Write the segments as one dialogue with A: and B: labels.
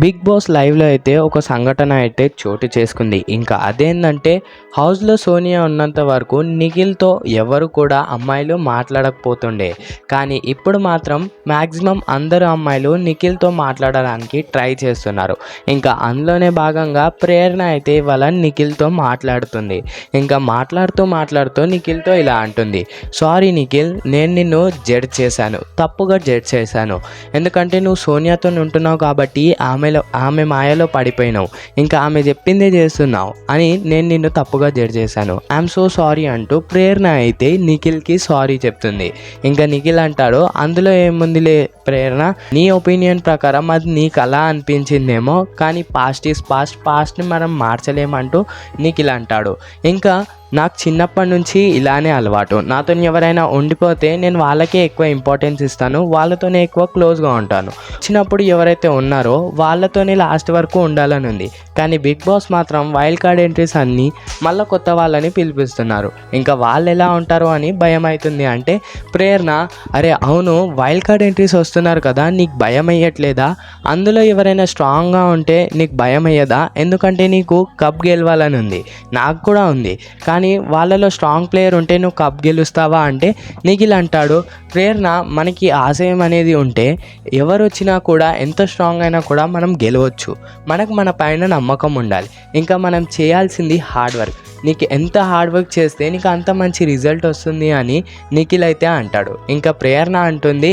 A: Big boss లైవ్లో అయితే ఒక సంఘటన అయితే చోటు చేసుకుంది. ఇంకా అదేంటంటే హౌస్లో సోనియా ఉన్నంత వరకు నిఖిల్తో ఎవరు కూడా అమ్మాయిలు మాట్లాడకపోతుండే. కానీ ఇప్పుడు మాత్రం మ్యాక్సిమం అందరు అమ్మాయిలు నిఖిల్తో మాట్లాడడానికి ట్రై చేస్తున్నారు. ఇంకా అందులోనే భాగంగా ప్రేరణ అయితే ఇవాళ నిఖిల్తో మాట్లాడుతుంది. ఇంకా మాట్లాడుతూ మాట్లాడుతూ నిఖిల్తో ఇలా అంటుంది. సారీ నిఖిల్ నేను నిన్ను జడ్జ్ చేశాను. తప్పుగా జడ్జ్ చేశాను. ఎందుకంటే నువ్వు సోనియాతో ఉంటున్నావు కాబట్టి ఆమె ఆమెలో ఆమె మాయలో పడిపోయినావు. ఇంకా ఆమె చెప్పిందే చేస్తున్నావు అని నేను నిన్ను తప్పుగా జడ్జ్ చేశాను. ఐఎమ్ సో సారీ అంటూ ప్రేరణ అయితే నిఖిల్కి సారీ చెప్తుంది. ఇంకా నిఖిల్ అంటాడు అందులో ఏముందిలే ప్రేరణ? నీ ఒపీనియన్ ప్రకారం అది నీకు అలా అనిపించిందేమో కానీ పాస్ట్ ఈస్ పాస్ట్ పాస్ట్ని మనం మార్చలేమంటూ నిఖిల్ అంటాడు. ఇంకా నాకు చిన్నప్పటి నుంచి ఇలానే అలవాటు. నాతో ఎవరైనా ఉండిపోతే నేను వాళ్ళకే ఎక్కువ ఇంపార్టెన్స్ ఇస్తాను. వాళ్ళతోనే ఎక్కువ క్లోజ్గా ఉంటాను. వచ్చినప్పుడు ఎవరైతే ఉన్నారో వాళ్ళతోనే లాస్ట్ వరకు ఉండాలని ఉంది. కానీ బిగ్ బాస్ మాత్రం వైల్డ్ కార్డ్ ఎంట్రీస్ అన్నీ మళ్ళీ కొత్త వాళ్ళని పిలిపిస్తున్నారు. ఇంకా వాళ్ళు ఎలా ఉంటారో అని భయం అవుతుంది అంటే ప్రేరణ అరే అవును వైల్డ్ కార్డ్ ఎంట్రీస్ వస్తున్నారు కదా నీకు భయం అయ్యట్లేదా? అందులో ఎవరైనా స్ట్రాంగ్గా ఉంటే నీకు భయం అయ్యదా? ఎందుకంటే నీకు కప్ గెలవాలని ఉంది. నాకు కూడా ఉంది. కానీ కానీ వాళ్ళలో స్ట్రాంగ్ ప్లేయర్ ఉంటే నువ్వు కప్ గెలుస్తావా అంటే నిఖిల్ అంటాడు ప్రేరణ మనకి ఆశయం అనేది ఉంటే ఎవరు వచ్చినా కూడా ఎంత స్ట్రాంగ్ అయినా కూడా మనం గెలవచ్చు. మనకు మన పైన నమ్మకం ఉండాలి. ఇంకా మనం చేయాల్సింది హార్డ్ వర్క్ నీకు ఎంత హార్డ్ వర్క్ చేస్తే నీకు అంత మంచి రిజల్ట్ వస్తుంది అని నిఖిల్ అయితే అంటాడు. ఇంకా ప్రేరణ అంటుంది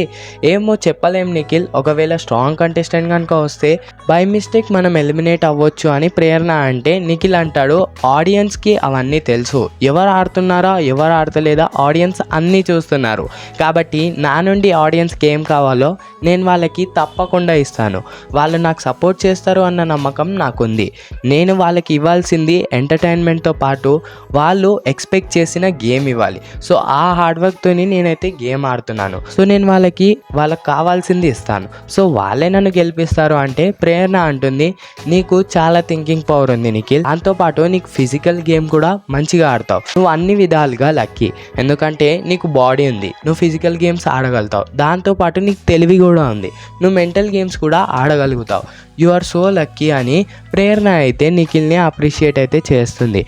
A: ఏమో చెప్పలేం నిఖిల్ ఒకవేళ స్ట్రాంగ్ కంటెస్టెంట్ కనుక వస్తే బై మిస్టేక్ మనం ఎలిమినేట్ అవ్వచ్చు అని ప్రేరణ అంటే నిఖిల్ అంటాడు ఆడియన్స్కి అవన్నీ తెలుసు. ఎవరు ఆడుతున్నారా ఎవరు ఆడతలేదా ఆడియన్స్ అన్నీ చూస్తున్నారు. కాబట్టి నా నుండి ఆడియన్స్కి ఏం కావాలో నేను వాళ్ళకి తప్పకుండా ఇస్తాను. వాళ్ళు నాకు సపోర్ట్ చేస్తారు అన్న నమ్మకం నాకుంది. నేను వాళ్ళకి ఇవ్వాల్సింది ఎంటర్టైన్మెంట్తో పాటు వాళ్ళు ఎక్స్పెక్ట్ చేసిన గేమ్ ఇవ్వాలి. సో ఆ హార్డ్ వర్క్తోని నేనైతే గేమ్ ఆడుతున్నాను. సో నేను వాళ్ళకి వాళ్ళకి కావాల్సింది ఇస్తాను. సో వాళ్ళే నన్ను గెలిపిస్తారు అంటే ప్రేరణ అంటుంది. నీకు చాలా థింకింగ్ పవర్ ఉంది నిఖిల్. దాంతోపాటు నీకు ఫిజికల్ గేమ్ కూడా మంచిగా ఆడతావు. నువ్వు అన్ని విధాలుగా లక్కీ ఎందుకంటే నీకు బాడీ ఉంది. నువ్వు ఫిజికల్ గేమ్స్ ఆడగలుగుతావు. దాంతోపాటు నీకు తెలివి కూడా ఉంది. నువ్వు మెంటల్ గేమ్స్ కూడా ఆడగలుగుతావు. యు ఆర్ సో లక్కీ అని ప్రేరణ అయితే నిఖిల్ని అప్రిషియేట్ అయితే చేస్తుంది.